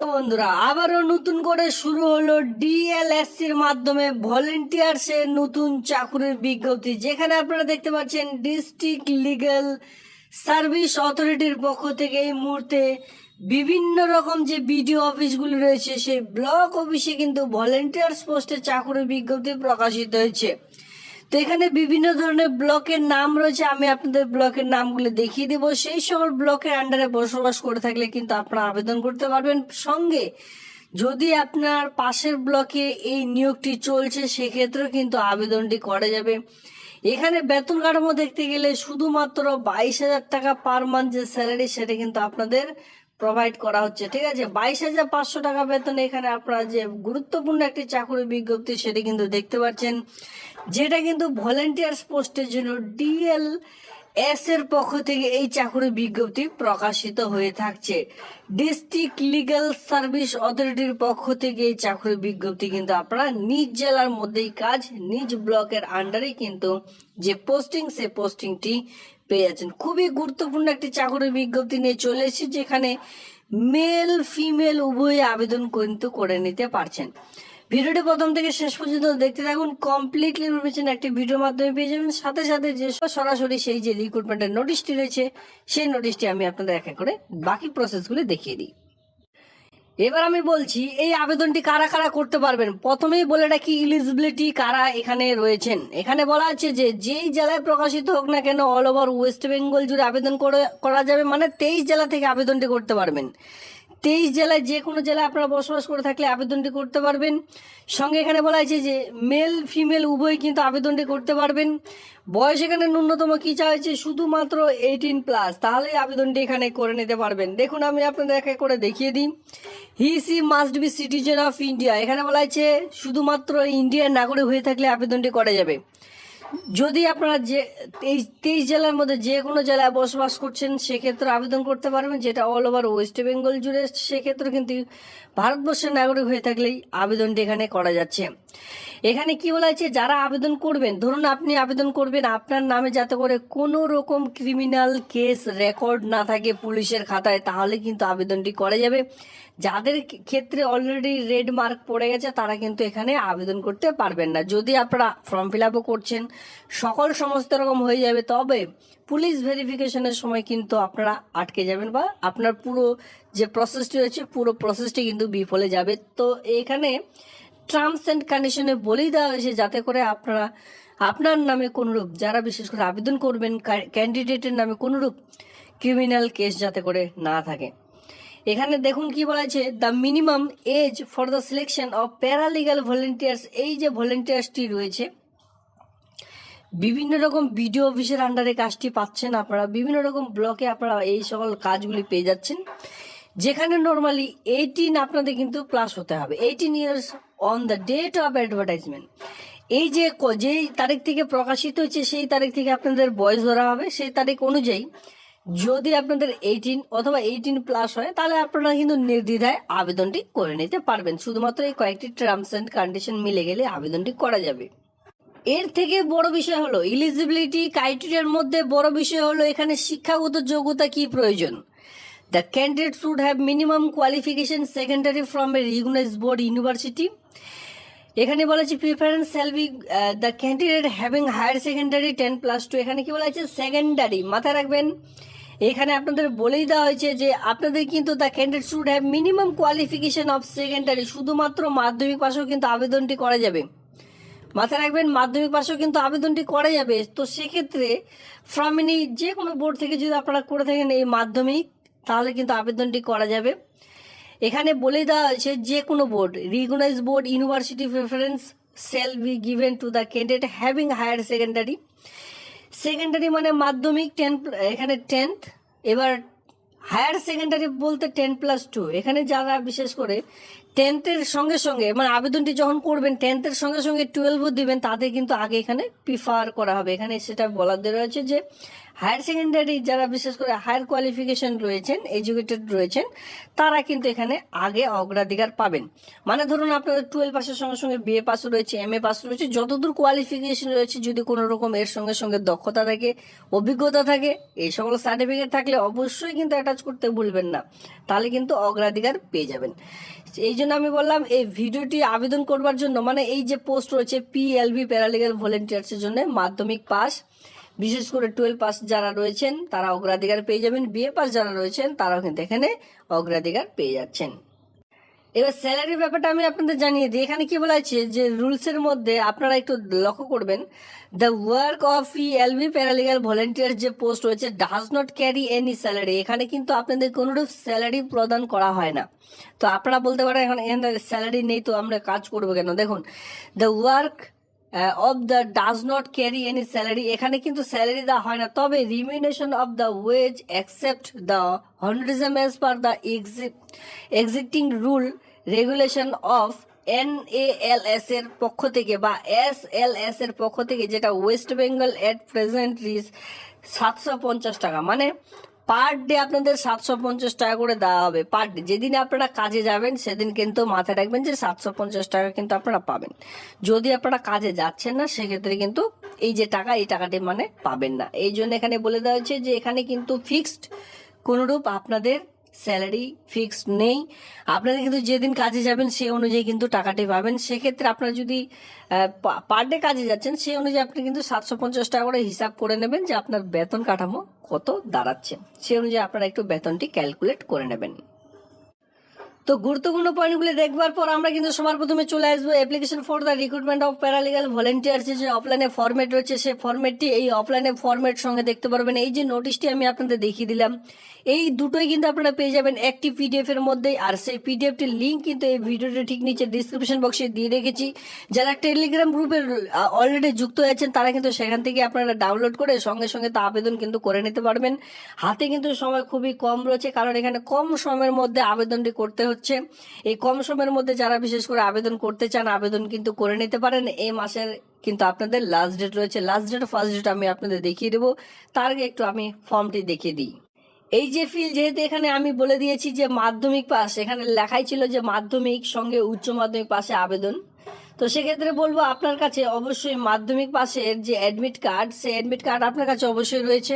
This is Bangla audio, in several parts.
বন্ধুরা, আবারও নতুন করে শুরু হলো ডিএলএসসির মাধ্যমে ভলেন্টিয়ার্স এর নতুন চাকুরির বিজ্ঞপ্তি। যেখানে আপনারা দেখতে পাচ্ছেন ডিস্ট্রিক্ট লিগ্যাল সার্ভিস অথরিটির পক্ষ থেকে এই মুহূর্তে বিভিন্ন রকম যে বিডিও অফিসগুলি রয়েছে, সেই ব্লক অফিসে কিন্তু ভলেন্টিয়ার্স পোস্টে চাকুরির বিজ্ঞপ্তি প্রকাশিত হয়েছে। তো এখানে বিভিন্ন ধরনের ব্লকের নাম রয়েছে, আমি আপনাদের ব্লকের নামগুলো দেখিয়ে দেবো। সেই সকল ব্লকের আন্ডারে বসবাস করে থাকলে কিন্তু আপনারা আবেদন করতে পারবেন। সঙ্গে যদি আপনার পাশের ব্লকে এই নিয়োগটি চলছে, সেক্ষেত্রেও কিন্তু আবেদনটি করা যাবে। এখানে বেতন কাঠামো দেখতে গেলে শুধুমাত্র বাইশ হাজার টাকা পার মান্থ যে স্যালারি সেটা কিন্তু আপনাদের প্রোভাইড করা হচ্ছে, ঠিক আছে? বাইশ হাজার পাঁচশো টাকা বেতন এখানে আপনারা যে গুরুত্বপূর্ণ একটি চাকরি বিজ্ঞপ্তি, সেটা কিন্তু দেখতে পাচ্ছেন, যেটা কিন্তু ভলেন্টিয়ার্স পোস্টের জন্য ডিএল এস এর পক্ষ থেকে এই চাকরি বিজ্ঞপ্তি প্রকাশিত হয়ে থাকছে। ডিস্ট্রিক্ট লিগ্যাল সার্ভিস অথরিটির পক্ষ থেকে এই চাকরি বিজ্ঞপ্তি কিন্তু আপনারা নিজ জেলার মধ্যেই কাজ, নিজ ব্লকের আন্ডারে কিন্তু যে পোস্টিং সে পোস্টিংটি পেয়ে যাচ্ছেন। খুবই গুরুত্বপূর্ণ একটি চাকরির বিজ্ঞপ্তি নিয়ে চলে এসেছি, যেখানে মেল ফিমেল উভয় আবেদন কিন্তু করে নিতে পারছেন। ভিডিওটি প্রথম থেকে শেষ পর্যন্ত দেখতে থাকুন। কমপ্লিটলি ইনফরমেশন একটি ভিডিওর মাধ্যমে পেয়ে যাবেন। সাথে সাথে যে সরাসরি সেই যে রিক্রুটমেন্টের নোটিশটি রয়েছে, সেই নোটিশটি আমি আপনাদের এক এক করে বাকি প্রসেসগুলি দেখিয়ে দিই। এবার আমি বলছি, এই আবেদনটি কারা কারা করতে পারবেন? প্রথমেই বলে রাখি ইলিজিবিলিটি কারা এখানে রয়েছেন? এখানে বলা আছে যে, যেই জেলায় প্রকাশিত হোক না কেন অল ওভার ওয়েস্ট বেঙ্গল জুড়ে আবেদন করে- যাবে মানে তেইশ জেলা থেকে আবেদনটি করতে পারবেন। তেইশ জেলায় যে কোনো জেলায় আপনারা বসবাস করে থাকলে আবেদনটি করতে পারবেন। সঙ্গে এখানে বলা হয়েছে যে মেল ফিমেল উভয় কিন্তু আবেদনটি করতে পারবেন। বয়স এখানে ন্যূনতম কি হয়েছে? শুধুমাত্র এইটিন প্লাস তাহলেই আবেদনটি এখানে করে নিতে পারবেন। দেখুন, আমি আপনাদের এক করে দেখিয়ে দিই। He she must be citizen of India এখানে বলা হয়েছে, শুধুমাত্র ইন্ডিয়ার নাগরিক হয়ে থাকলে আবেদনটি করা যাবে। যদি আপনারা যে তেইশ তেইশ জেলার মধ্যে যে কোনো জেলায় বসবাস করছেন, সেক্ষেত্রে আবেদন করতে পারবেন, যেটা অল ওভার ওয়েস্ট বেঙ্গল জুড়ে সেক্ষেত্রে কিন্তু ভারতবর্ষের নাগরিক হয়ে থাকলেই আবেদনটি এখানে করা যাচ্ছে। এখানে কি বলা হয়েছে? যারা আবেদন করবেন, ধরুন আপনি আবেদন করবেন, আপনার নামে যাতে করে কোনো রকম ক্রিমিনাল কেস রেকর্ড না থাকে পুলিশের খাতায়, তাহলে কিন্তু আবেদনটি করা যাবে। যাদের ক্ষেত্রে অলরেডি রেড মার্ক পড়ে গেছে, তারা কিন্তু এখানে আবেদন করতে পারবেন না। যদি আপনারা ফর্ম ফিল আপও করছেন সকল সমস্ত রকম হয়ে যাবে, তবে পুলিশ ভেরিফিকেশনের সময় কিন্তু আপনারা আটকে যাবেন বা আপনার পুরো যে প্রসেসটি রয়েছে, পুরো প্রসেসটি কিন্তু বিফলে যাবে। তো এখানে টার্মস অ্যান্ড কন্ডিশনে বলেই দেওয়া হয়েছে যাতে করে আপনারা, আপনার নামে কোনোরূপ, যারা বিশেষ করে আবেদন করবেন ক্যান্ডিডেটের নামে কোনোরূপ ক্রিমিনাল কেস যাতে করে না থাকে। এখানে দেখুন কি বলেছে the minimum age for the selection of paralegal volunteers এই যে ভলেন্টিয়ার্সটি রয়েছে বিভিন্ন রকম বিডিও অফিসের আন্ডারে কাজটি পাচ্ছেন আপনারা। বিভিন্ন রকম ব্লকে আপনারা এই সকল কাজগুলি পেয়ে যাচ্ছেন। যেখানে নর্মালি এইটিন আপনাদের কিন্তু প্লাস হতে হবে। Eighteen years on the date of advertisement এই যে যেই তারিখ থেকে প্রকাশিত হচ্ছে, সেই তারিখ থেকে আপনাদের বয়স ধরা হবে। সেই তারিখ অনুযায়ী যদি আপনাদের এইটিন অথবা এইটিন প্লাস হয়, তাহলে আপনারা কিন্তু নির্দ্বিধায় আবেদনটি করে নিতে পারবেন। শুধুমাত্র এই কয়েকটি টার্মস অ্যান্ড কন্ডিশন মিলে গেলে আবেদনটি করা যাবে। এর থেকে বড় বিষয় হলো ইলিজিবিলিটি ক্রাইটেরিয়ার মধ্যে বড় বিষয় হলো এখানে শিক্ষাগত যোগ্যতা কি প্রয়োজন? The candidate should have minimum qualification secondary from a recognise board university এখানে বলা বলেছে preference shall the candidate having higher secondary ten plus two এখানে কি বলা হয়েছে? সেকেন্ডারি মাথায় রাখবেন। এখানে আপনাদের বলেই দেওয়া হয়েছে যে, আপনাদের কিন্তু the candidate should have minimum qualification of secondary শুধুমাত্র মাধ্যমিক পাশেও কিন্তু আবেদনটি করা যাবে। মাথায় রাখবেন, মাধ্যমিক পাশেও কিন্তু আবেদনটি করা যাবে। তো সেক্ষেত্রে ফ্রম এনি যে কোনো বোর্ড থেকে যদি আপনারা করে থাকেন এই মাধ্যমিক, তাহলে কিন্তু আবেদনটি করা যাবে। এখানে বলে দেওয়া হয়েছে যে কোনো board recognise board university preference shall be given to the candidate having higher secondary secondary মানে মাধ্যমিক টেন এখানে টেন্থ এবার হায়ার সেকেন্ডারি বলতে টেন প্লাস টু এখানে যারা বিশেষ করে টেন্থের সঙ্গে সঙ্গে মানে আবেদনটি যখন করবেন টেন্থের সঙ্গে সঙ্গে টুয়েলভও দিবেন, তাতে কিন্তু আগে এখানে প্রিফার করা হবে। এখানে সেটা বলা রয়েছে যে হায়ার সেকেন্ডারি যারা বিশেষ করে হায়ার কোয়ালিফিকেশন রয়েছেন, এডুকেটেড রয়েছেন, তারা কিন্তু এখানে আগে অগ্রাধিকার পাবেন। মানে ধরুন আপনাদের টুয়েলভ পাসের সঙ্গে সঙ্গে বিএ পাস রয়েছে, এম এ পাস রয়েছে, যতদূর কোয়ালিফিকেশন রয়েছে, যদি কোনো রকম এর সঙ্গে সঙ্গে দক্ষতা থাকে, অভিজ্ঞতা থাকে, এই সকল সার্টিফিকেট থাকলে অবশ্যই কিন্তু অ্যাটাচ করতে ভুলবেন না, তাহলে কিন্তু অগ্রাধিকার পেয়ে যাবেন। এই জন্য আমি বললাম, এই ভিডিওটি আবেদন করবার জন্য মানে এই যে পোস্ট রয়েছে পিএলভি প্যারালিগাল ভলেন্টিয়ার্সের জন্য মাধ্যমিক পাস বিশেষ করে টুয়েলভ পাস যারা রয়েছেন, তারা অগ্রাধিকার পেয়ে যাবেন। বিএ পাস যারা রয়েছেন, তারাও কিন্তু এখানে অগ্রাধিকার পেয়ে যাচ্ছেন। এবার স্যালারির ব্যাপারটা আমি আপনাদের জানিয়ে দিই। এখানে কি বলা আছে যে রুলসের মধ্যে আপনারা একটু লক্ষ্য করবেন। The work of E LV paralegal volunteer যে পোস্ট রয়েছে does not carry any salary এখানে কিন্তু আপনাদের কোনোরূপ স্যালারি প্রদান করা হয় না। তো আপনারা বলতে পারেন, এখন এখানে স্যালারি নেই, তো আমরা কাজ করব কেন? দেখুন the work of the does not carry any salary এখানে কিন্তু স্যালারি দেওয়া হয় না। তবে remuneration of the wage accept the honorarium as per the existing rule regulation of N A L এর পক্ষ থেকে বা এস এল এস এর পক্ষ থেকে, যেটা ওয়েস্ট বেঙ্গল এট প্রেজেন্ট রিস সাতশো পঞ্চাশ টাকা। মানে পার ডে আপনাদের সাতশো পঞ্চাশ টাকা করে দেওয়া হবে। পার ডে যেদিন আপনারা কাজে যাবেন, সেদিন কিন্তু মাথায় রাখবেন যে সাতশো পঞ্চাশ টাকা কিন্তু আপনারা পাবেন। যদি আপনারা কাজে যাচ্ছেন না, সেক্ষেত্রে কিন্তু এই যে টাকা, এই টাকাটি মানে পাবেন না। এই জন্য এখানে বলে দেওয়া হয়েছে যে এখানে কিন্তু ফিক্সড কোনোরূপ আপনাদের স্যালারি ফিক্সড নেই। আপনাদের কিন্তু যেদিন কাজে যাবেন সেই অনুযায়ী কিন্তু টাকাটি পাবেন। সেক্ষেত্রে আপনারা যদি পার ডে কাজে যাচ্ছেন সেই অনুযায়ী আপনি কিন্তু সাতশো পঞ্চাশ টাকা করে হিসাব করে নেবেন যে আপনার বেতন কাঠামো কত দাঁড়াচ্ছে। সেই অনুযায়ী আপনারা একটু বেতনটি ক্যালকুলেট করে নেবেন। তো গুরুত্বপূর্ণ পয়েন্টগুলো দেখবার পর আমরা কিন্তু সবার প্রথমে চলে আসব application for the recruitment of paralegal volunteers যে অফলাইনে ফরম্যাট রয়েছে সেই ফরম্যাটটি এই অফলাইনে ফরম্যাট সঙ্গে দেখতে পারবেন। এই যে নোটিশটি আমি আপনাদের দেখিয়ে দিলাম, এই দুটোই কিন্তু আপনারা পেয়ে যাবেন একটি পিডিএফ এর মধ্যে আর সেই পিডিএফটির লিঙ্ক কিন্তু এই ভিডিওটির ঠিক নিচে ডিসক্রিপশন বক্সে দিয়ে রেখেছি। যারা টেলিগ্রাম গ্রুপের অলরেডি যুক্ত হয়েছেন তারা কিন্তু সেখান থেকে আপনারা ডাউনলোড করে সঙ্গে সঙ্গে তা আবেদন কিন্তু করে নিতে পারবেন। হাতে কিন্তু সময় খুবই কম রয়েছে, কারণ এখানে কম সময়ের মধ্যে আবেদনটি করতে হচ্ছে। এই কম সময়ের মধ্যে যারা বিশেষ করে আবেদন করতে চান, আবেদন কিন্তু করে নিতে পারেন। এই মাসের কিন্তু আপনাদের লাস্ট ডেট রয়েছে। লাস্ট ডেট ফার্স্ট ডেট আমি আপনাদের দেখিয়ে দেবো। তার আগে একটু আমি ফর্মটি দেখিয়ে দিই। এই যে ফিল যেহেতু এখানে আমি বলে দিয়েছি যে মাধ্যমিক পাস এখানে লেখাই ছিল যে মাধ্যমিক সঙ্গে উচ্চ মাধ্যমিক পাশে আবেদন। তো সেক্ষেত্রে বলব আপনার কাছে অবশ্যই মাধ্যমিক পাশের যে অ্যাডমিট কার্ড সেই অ্যাডমিট কার্ড আপনার কাছে অবশ্যই রয়েছে।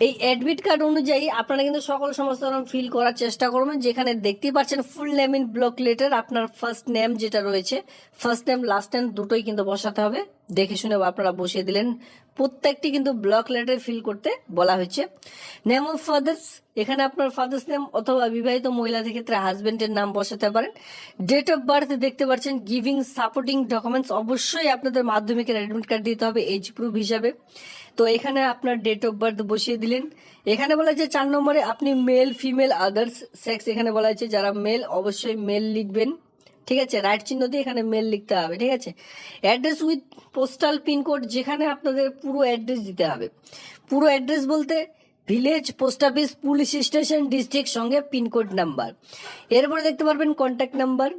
এই অ্যাডমিট কার্ড অনুযায়ী আপনারা কিন্তু সকল সমস্ত রকম ফিল করার চেষ্টা করবেন, যেখানে দেখতেই পাচ্ছেন full name in block letter আপনার ফার্স্ট নেম যেটা রয়েছে ফার্স্ট নেম লাস্ট নেম দুটোই কিন্তু বসাতে হবে। দেখে শুনে আপনারা বসিয়ে দিলেন। প্রত্যেকটি কিন্তু ব্লক লেটার ফিল করতে বলা হয়েছে। নেম অফ ফাদার্স এখানে আপনার ফাদার্স নেম অথবা বিবাহিত মহিলাদের ক্ষেত্রে হাজবেন্ডের নাম বসাতে পারেন। ডেট অফ বার্থ দেখতে পাচ্ছেন গিভিং সাপোর্টিং ডকুমেন্টস অবশ্যই আপনাদের মাধ্যমিকের অ্যাডমিট কার্ড দিতে হবে এজ প্রুফ হিসাবে। তো এখানে আপনার ডেট অফ বার্থ বসিয়ে দিলেন। এখানে বলা হয়েছে চার নম্বরে আপনি মেল ফিমেল আদার্স সেক্স এখানে বলা হয়েছে। যারা মেল অবশ্যই মেল লিখবেন। ঠিক আছে? রাইট চিহ্ন দিয়ে এখানে মেল লিখতে হবে, ঠিক আছে? অ্যাড্রেস উইথ পোস্টাল পিনকোড যেখানে আপনাদের পুরো অ্যাড্রেস দিতে হবে। পুরো অ্যাড্রেস বলতে village post office police station district সঙ্গে পিনকোড নাম্বার এরপরে দেখতে পারবেন কন্ট্যাক্ট নাম্বার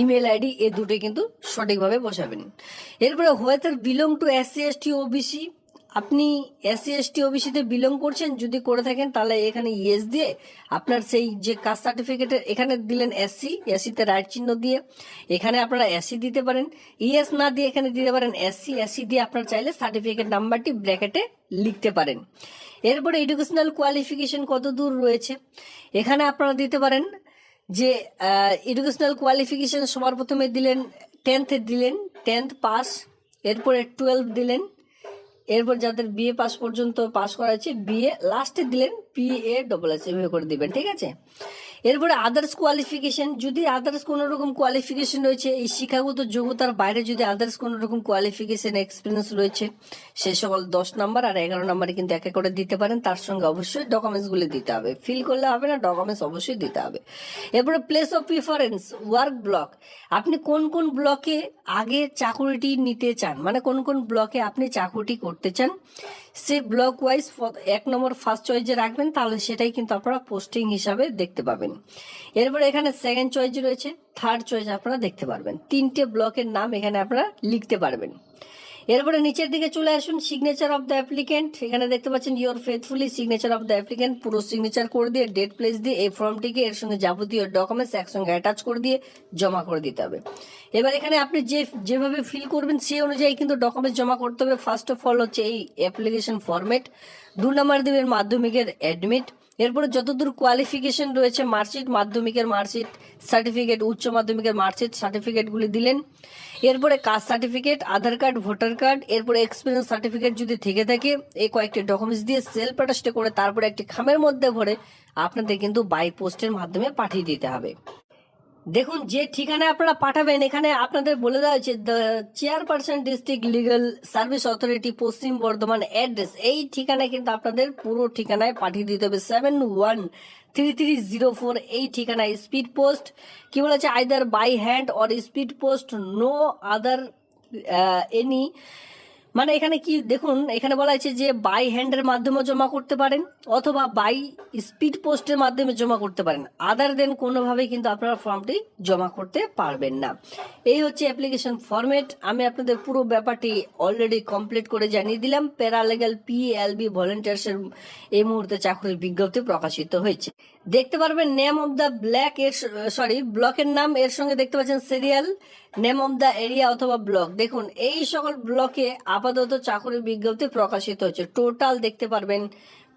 ইমেল আইডি এ দুটোই কিন্তু সঠিকভাবে বসাবেন। এরপরে whether belong to S C SC ST OBC আপনি এসসি এসটি ওবিসিতে বিলং করছেন, যদি করে থাকেন, তাহলে এখানে ইয়েস দিয়ে আপনার সেই যে কাস্ট সার্টিফিকেটের এখানে দিলেন এসসি এসসিতে রাইট চিহ্ন দিয়ে এখানে আপনারা এসসি দিতে পারেন। ইয়েস না দিয়ে এখানে দিতে পারেন এসসি এসসি দিয়ে আপনার চাইলে সার্টিফিকেট নাম্বারটি ব্র্যাকেটে লিখতে পারেন। এরপরে এডুকেশনাল কোয়ালিফিকেশন কত দূর রয়েছে? এখানে আপনারা দিতে পারেন যে এডুকেশনাল কোয়ালিফিকেশন সবার প্রথমে দিলেন টেন্থ দিলেন টেন্থ পাস এরপরে টুয়েলভ দিলেন এরপর যাদের বিএ পাস পর্যন্ত পাস করা আছে বিএ লাস্টে দিলেন পি এ ডবল এস এভাবে করে দিবেন, ঠিক আছে? এরপরে আদার্স কোয়ালিফিকেশন যদি আদার্স কোনো রকম কোয়ালিফিকেশন রয়েছে, এই শিক্ষাগত যোগ্যতার বাইরে যদি আদার্স কোনো রকম কোয়ালিফিকেশন এক্সপিরিয়েন্স রয়েছে, সে সকল দশ নাম্বার আর এগারো নাম্বারে কিন্তু একে করে দিতে পারেন। তার সঙ্গে অবশ্যই ডকুমেন্টস গুলি দিতে হবে। ফিল করলে হবে না ডকুমেন্টস অবশ্যই দিতে হবে। এরপরে place of preference work block আপনি কোন কোন ব্লকে আগে চাকুরিটি নিতে চান? মানে কোন কোন ব্লকে আপনি চাকুরিটি করতে চান? সে ব্লক ওয়াইজ এক নম্বর ফার্স্ট চয়েসে রাখবেন, তাহলে সেটাই কিন্তু আপনারা পোস্টিং হিসাবে দেখতে পাবেন। এরপরে এখানে সেকেন্ড চয়েস রয়েছে থার্ড চয়েস আপনারা দেখতে পারবেন। তিনটে ব্লকের নাম এখানে আপনারা লিখতে পারবেন। এরপরে নিচের দিকে চলে আসুন সিগনেচার অফ দ্য অ্যাপ্লিকেন্ট এখানে দেখতে পাচ্ছেন yours faithfully signature of the applicant পুরো সিগনেচার করে দিয়ে ডেট প্লেস দিয়ে, এই ফর্মটিকে এর সঙ্গে যাবতীয় ডকুমেন্টস একসঙ্গে অ্যাটাচ করে দিয়ে জমা করে দিতে হবে। এবার এখানে আপনি যে, যেভাবে ফিল করবেন, সেই অনুযায়ী কিন্তু ডকুমেন্টস জমা করতে হবে। ফার্স্ট অফ অল হচ্ছে এই অ্যাপ্লিকেশন ফরম্যাট দু নম্বর দেবেন মাধ্যমিকের অ্যাডমিট এরপরে যতদূর কোয়ালিফিকেশন রয়েছে মার্কশিট মাধ্যমিকের মার্কশিট সার্টিফিকেট উচ্চ মাধ্যমিকের মার্কশিট সার্টিফিকেটগুলি দিলেন। এরপরে caste certificate Aadhaar card voter card এরপরে এক্সপিরিয়েন্স সার্টিফিকেট যদি থেকে থাকে, এই কয়েকটি ডকুমেন্টস দিয়ে সেলফ অ্যাটাস্টে করে তারপরে একটি খামের মধ্যে ভরে আপনাদের কিন্তু বাই পোস্টের মাধ্যমে পাঠিয়ে দিতে হবে। দেখুন, যে ঠিকানায় আপনারা পাঠাবেন, এখানে আপনাদের বলে দেওয়া হয়েছে the chairperson district legal service authority Paschim Bardhaman address এই ঠিকানায় কিন্তু আপনাদের পুরো ঠিকানায় পাঠিয়ে দিতে হবে। Seven one three three zero four এই ঠিকানায় স্পিড পোস্ট কি বলেছে? Either by hand or speed post no other any মানে এখানে কি, দেখুন, এখানে বলা হয়েছে যে বাই হ্যান্ডের মাধ্যমে জমা করতে পারেন অথবা বাই স্পিড পোস্টের মাধ্যমে জমা করতে পারেন। আদার দেন কোনোভাবেই কিন্তু আপনারা ফর্মটি জমা করতে পারবেন না। এই হচ্ছে অ্যাপ্লিকেশন ফরম্যাট আমি আপনাদের পুরো ব্যাপারটি অলরেডি কমপ্লিট করে জানিয়ে দিলাম। প্যারালিগাল পি এল বি ভলেন্টিয়ার্সের এই মুহূর্তে চাকরির বিজ্ঞপ্তি প্রকাশিত হয়েছে। দেখতে পারবেন নেম অফ দ্য ব্ল্যাক এর সরি ব্লকের নাম। এর সঙ্গে দেখতে পাচ্ছেন serial name of the area অথবা ব্লক। দেখুন, এই সকল ব্লকে আপাতত চাকরির বিজ্ঞপ্তি প্রকাশিত হচ্ছে। টোটাল দেখতে পারবেন,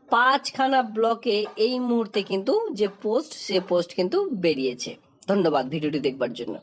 পাঁচখানা ব্লকে এই মুহূর্তে কিন্তু যে পোস্ট, সে পোস্ট কিন্তু বেরিয়েছে। ধন্যবাদ ভিডিওটি দেখবার জন্য।